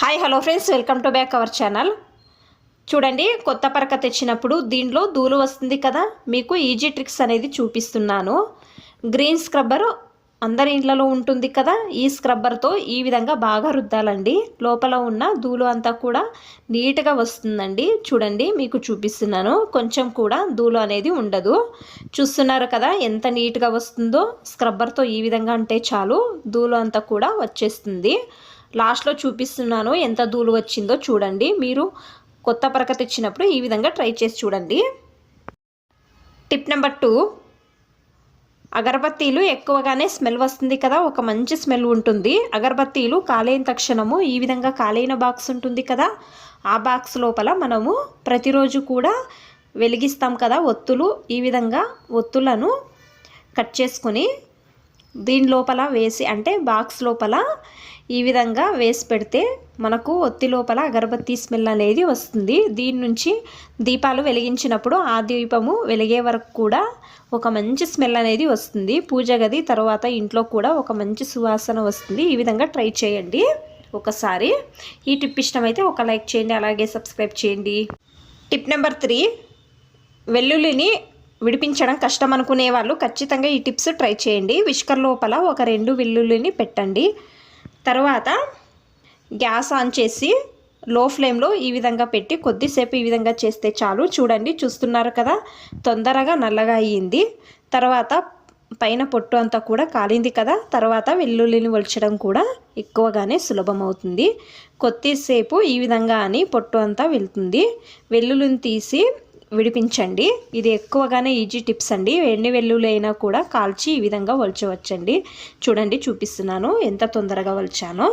Hi hello friends welcome to back our channel చూడండి కొత్త పరక తెచ్చినప్పుడు దీనిలో ధూళి వస్తుంది కదా? మీకు ఈజీ ట్రిక్స్ అనేది చూపిస్తున్నాను. గ్రీన్ స్క్రబ్బర్ అందరి ఇండ్లలో ఉంటుంది కదా? ఈ స్క్రబ్బర్తో ఈ విధంగా బాగా రుద్దాలండి. లోపల ఉన్న ధూళు అంతా కూడా నీట్గా వస్తుందండి. చూడండి మీకు చూపిస్తున్నాను. కొంచెం కూడా ధూళు అనేది ఉండదు. చూస్తున్నారు కదా ఎంత నీట్గా వస్తుందో? స్క్రబ్బర్తో ఈ విధంగా అంటే చాలు. ధూళు అంతా కూడా వచ్చేస్తుంది. లాస్ట్లో చూపిస్తున్నాను ఎంత ధూళి వచ్చిందో చూడండి. మీరు కొత్త పరక తెచ్చినప్పుడు ఈ విధంగా ట్రై చేసి చూడండి. Tip number two. అగరబత్తీలు ఎక్కువగానే స్మెల్ వస్తుంది కదా ఒక మంచి స్మెల్ ఉంటుంది. అగరబత్తీలు కాలైన తక్షణము ఈ విధంగా కాలైన బాక్స్ ఉంటుంది కదా ఆ బాక్స్ లోపల మనము ప్రతిరోజు కూడా వెలిగిస్తాం కదా ఒత్తులు. ఈ విధంగా ఒత్తులను కట్ చేసుకొని దీని లోపల వేసి అంటే బాక్స్ లోపల ఈ విధంగా వేసి పెడితే మనకు ఒత్తి లోపల అగరబత్తి స్మెల్ అనేది వస్తుంది. దీని నుంచి దీపాలు వెలిగించినప్పుడు ఆ దీపము వెలిగే వరకు కూడా ఒక మంచి స్మెల్ అనేది వస్తుంది. పూజ గది తర్వాత ఇంట్లో కూడా ఒక మంచి సువాసన వస్తుంది. ఈ విధంగా ట్రై చేయండి ఒకసారి. ఈ టిప్ ఇష్టమైతే ఒక లైక్ చేయండి అలాగే సబ్స్క్రైబ్ చేయండి. టిప్ నెంబర్ త్రీ వెల్లుల్లిని విడిపించడం కష్టం అనుకునే వాళ్ళు ఖచ్చితంగా ఈ టిప్స్ ట్రై చేయండి. విష్కర్ లోపల ఒక రెండు వెల్లుల్లిని పెట్టండి. తర్వాత గ్యాస్ ఆన్ చేసి లో ఫ్లేమ్లో ఈ విధంగా పెట్టి కొద్దిసేపు ఈ విధంగా చేస్తే చాలు. చూడండి చూస్తున్నారు కదా? తొందరగా నల్లగా అయ్యింది. తర్వాత పైన పొట్టు అంతా కూడా కాలింది కదా? తర్వాత వెల్లుల్లిని ఒలచడం కూడా ఎక్కువగానే సులభం అవుతుంది కొద్దిసేపు ఈ విధంగా అని పొట్టు అంతా వెళ్తుంది. వెల్లుల్లిని తీసి విడిపించండి. ఇది ఎక్కువగానే ఈజీ టిప్స్ అండి. ఎన్ని వెల్లుల్లి అయినా కూడా కాల్చి ఈ విధంగా వలచవచ్చండి. చూడండి చూపిస్తున్నాను. ఎంత తొందరగా వలిచానో.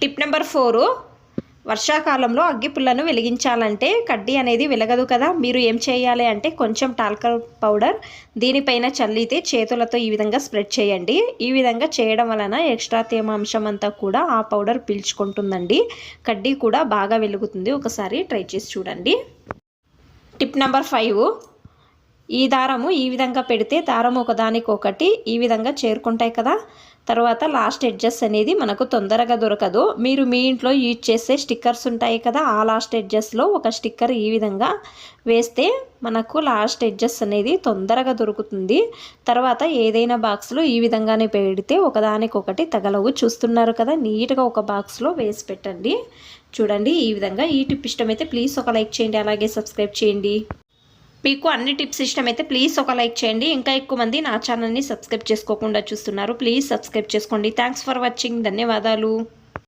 Tip number four. వర్షాకాలంలో అగ్గిపుల్లను వెలిగించాలంటే కడ్డీ అనేది వెలగదు కదా. మీరు ఏం చేయాలి అంటే కొంచెం టాల్కల్ పౌడర్ దీనిపైన చల్లితే చేతులతో ఈ విధంగా స్ప్రెడ్ చేయండి. ఈ విధంగా చేయడం వలన ఎక్స్ట్రా తేమాంశం అంతా కూడా ఆ పౌడర్ పీల్చుకుంటుందండి. కడ్డీ కూడా బాగా వెలుగుతుంది. ఒకసారి ట్రై చేసి చూడండి. టిప్ నెంబర్ ఫైవ్ ఈ దారము ఈ విధంగా పెడితే దారం ఒకదానికొకటి ఈ విధంగా చేరుకుంటాయి కదా. తర్వాత లాస్ట్ ఎడ్జెస్ అనేది మనకు తొందరగా దొరకదు. మీరు మీ ఇంట్లో యూజ్ చేసే స్టిక్కర్స్ ఉంటాయి కదా ఆ లాస్ట్ ఎడ్జెస్లో ఒక స్టిక్కర్ ఈ విధంగా వేస్తే మనకు లాస్ట్ ఎడ్జెస్ అనేది తొందరగా దొరుకుతుంది. తర్వాత ఏదైనా బాక్స్లో ఈ విధంగానే పెడితే ఒకదానికొకటి తగలవు. చూస్తున్నారు కదా నీట్గా ఒక బాక్స్లో వేసి పెట్టండి. చూడండి ఈ విధంగా ఈ టిప్ ఇష్టమైతే ప్లీజ్ ఒక లైక్ చేయండి అలాగే సబ్స్క్రైబ్ చేయండి. మీకు అన్ని టిప్స్ ఇష్టమైతే ప్లీజ్ ఒక లైక్ చేయండి. ఇంకా ఎక్కువ మంది నా ఛానల్ని సబ్స్క్రైబ్ చేసుకోకుండా చూస్తున్నారు. ప్లీజ్ సబ్స్క్రైబ్ చేసుకోండి. థ్యాంక్స్ ఫర్ వాచింగ్ ధన్యవాదాలు.